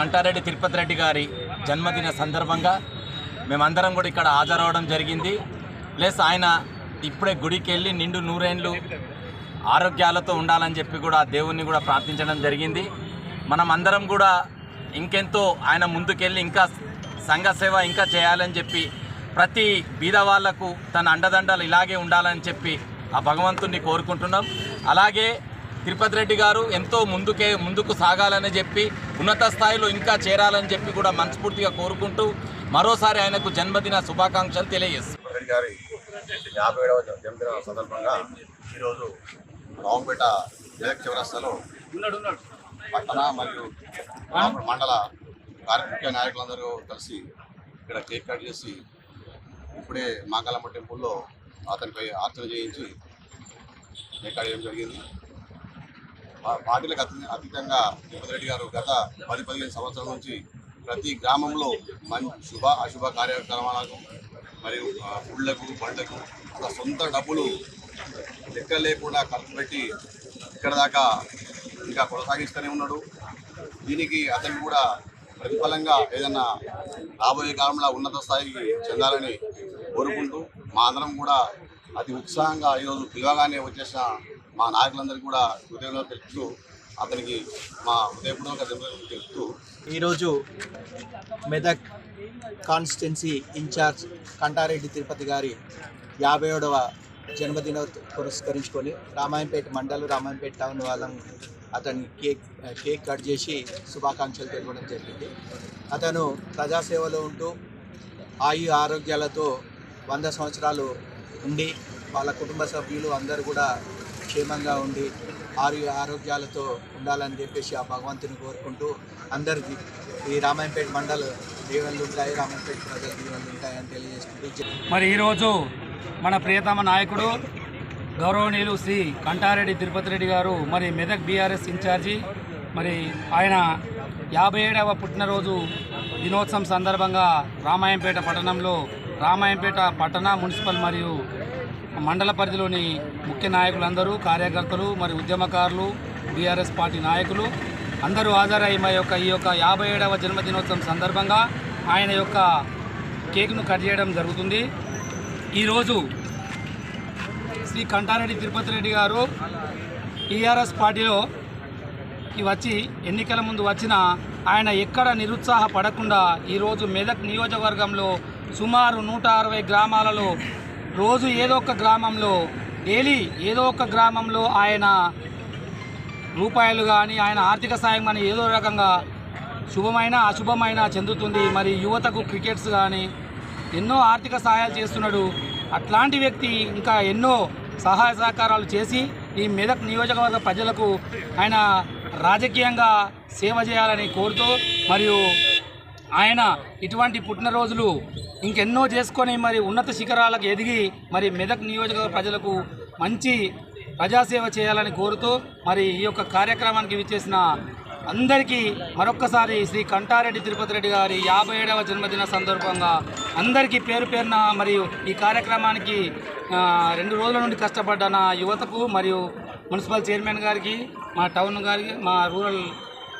కంటారెడ్డి తిరుపతి రెడ్డి గారి జన్మదిన సందర్భంగా మేమందరం కూడా ఇక్కడ హాజరవడం జరిగింది. ప్లస్ ఆయన ఇప్పుడే గుడికి వెళ్ళి నిండు నూరేండ్లు ఆరోగ్యాలతో ఉండాలని చెప్పి కూడా దేవుణ్ణి కూడా ప్రార్థించడం జరిగింది. మనం అందరం కూడా ఇంకెంతో ఆయన ముందుకెళ్ళి ఇంకా సంఘ సేవ ఇంకా చేయాలని చెప్పి ప్రతి బీద వాళ్ళకు తన అండదండలు ఇలాగే ఉండాలని చెప్పి ఆ భగవంతుణ్ణి కోరుకుంటున్నాం. అలాగే తిరుపతి రెడ్డి గారు ఎంతో ముందుకే ముందుకు సాగాలని చెప్పి ఉన్నత స్థాయిలో ఇంకా చేరాలని చెప్పి కూడా మనస్ఫూర్తిగా కోరుకుంటూ మరోసారి ఆయనకు జన్మదిన శుభాకాంక్షలు తెలియజేస్తాం రెడ్డి గారి యాభై ఏడవ జన్మదిన సందర్భంగా ఈరోజు రావంపేట జగత్ చౌరస్తాలో పట్టణ మరియు మండల కార్మిక నాయకులందరూ కలిసి ఇక్కడ కేక్ కట్ చేసి ఇప్పుడే మాంగళమ్మ టెంపుల్లో అతనిపై ఆర్చన చేయించి కేక్ కట్ చేయడం జరిగింది. పార్టీలకు అతి అతీతంగా తిరుపతి రెడ్డి గారు గత పది పదిహేను సంవత్సరాల నుంచి ప్రతి గ్రామంలో మంచి శుభ అశుభ కార్యక్రమాలకు మరియు గుళ్ళకు బండ్లకు తన సొంత డబ్బులు లెక్క లేకుండా ఖర్చు పెట్టి ఇక్కడ దాకా ఇంకా కొనసాగిస్తూనే ఉన్నాడు. దీనికి అతను కూడా ప్రతిఫలంగా ఏదన్నా రాబోయే కాలంలో ఉన్నత స్థాయికి చెందాలని కోరుకుంటూ మా అందరం కూడా అతి ఉత్సాహంగా ఈరోజు పిలవగానే వచ్చేసిన మా నాయకులందరికీ కూడా హృదయంలో తెలుపుతూ అతనికి మా హృదయపూర్వక ధన్యవాదాలు తెలుపుతూ. ఈరోజు Medak constituency in charge Kantareddy Tirupati గారి యాభై ఏడవ జన్మదిన పురస్కరించుకొని రామాయంపేట మండలం రామాయంపేట టౌన్ వాళ్ళం అతని కేక్ కేక్ కట్ చేసి శుభాకాంక్షలు తెలపడం జరిగింది. అతను ప్రజాసేవలో ఉంటూ ఆయు ఆరోగ్యాలతో వంద సంవత్సరాలు ఉండి వాళ్ళ కుటుంబ సభ్యులు అందరూ కూడా క్షేమంగా ఉండి ఆరు ఆరోగ్యాలతో ఉండాలని చెప్పేసి ఆ భగవంతుని కోరుకుంటూ అందరికీ ఈ రామాయంపేట మండల దీవెనలు ఉంటాయి రామాయంపేట ప్రజల దీవెనలు ఉంటాయని తెలియజేసుకుంటూ మరి ఈరోజు మన ప్రియతమ నాయకుడు గౌరవనీయులు శ్రీ కంటారెడ్డి తిరుపతి రెడ్డి గారు మరి మెదక్ బీఆర్ఎస్ ఇన్ఛార్జి మరి ఆయన యాభై ఏడవ పుట్టినరోజు దినోత్సవం సందర్భంగా రామాయంపేట పట్టణంలో రామాయంపేట పట్టణ మున్సిపల్ మరియు మండల పరిధిలోని ముఖ్య నాయకులందరూ కార్యకర్తలు మరి ఉద్యమకారులు బీఆర్ఎస్ పార్టీ నాయకులు అందరూ హాజరై మా యొక్క ఈ యొక్క యాభై ఏడవ జన్మదినోత్సవం సందర్భంగా ఆయన యొక్క కేక్ను కట్ చేయడం జరుగుతుంది. ఈరోజు శ్రీ కంటారెడ్డి తిరుపతి రెడ్డి గారు టీఆర్ఎస్ పార్టీలోకి వచ్చి ఎన్నికల ముందు వచ్చిన ఆయన ఎక్కడ నిరుత్సాహపడకుండా ఈరోజు మెదక్ నియోజకవర్గంలో సుమారు నూట అరవై గ్రామాలలో రోజు ఏదో ఒక గ్రామంలో డైలీ ఏదో ఒక గ్రామంలో ఆయన రూపాయలు కానీ ఆయన ఆర్థిక సాయం కానీ ఏదో రకంగా శుభమైన అశుభమైన చెందుతుంది. మరి యువతకు క్రికెట్స్ కానీ ఎన్నో ఆర్థిక సహాయాలు చేస్తున్నాడు. అట్లాంటి వ్యక్తి ఇంకా ఎన్నో సహాయ సహకారాలు చేసి ఈ మెదక్ నియోజకవర్గ ప్రజలకు ఆయన రాజకీయంగా సేవ చేయాలని కోరుతూ మరియు ఆయన ఇటువంటి పుట్టినరోజులు ఇంకెన్నో చేసుకొని మరి ఉన్నత శిఖరాలకు ఎదిగి మరి మెదక్ నియోజకవర్గ ప్రజలకు మంచి ప్రజాసేవ చేయాలని కోరుతూ మరి ఈ యొక్క కార్యక్రమానికి విచ్చేసిన అందరికీ మరొక్కసారి శ్రీ కంటారెడ్డి తిరుపతి రెడ్డి గారి యాభై ఏడవ జన్మదిన సందర్భంగా అందరికీ పేరు పేరున మరియు ఈ కార్యక్రమానికి రెండు రోజుల నుండి కష్టపడ్డ నా యువతకు మరియు మున్సిపల్ చైర్మన్ గారికి మా టౌన్ గారికి మా రూరల్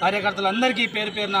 కార్యకర్తలందరికీ పేరు పేరున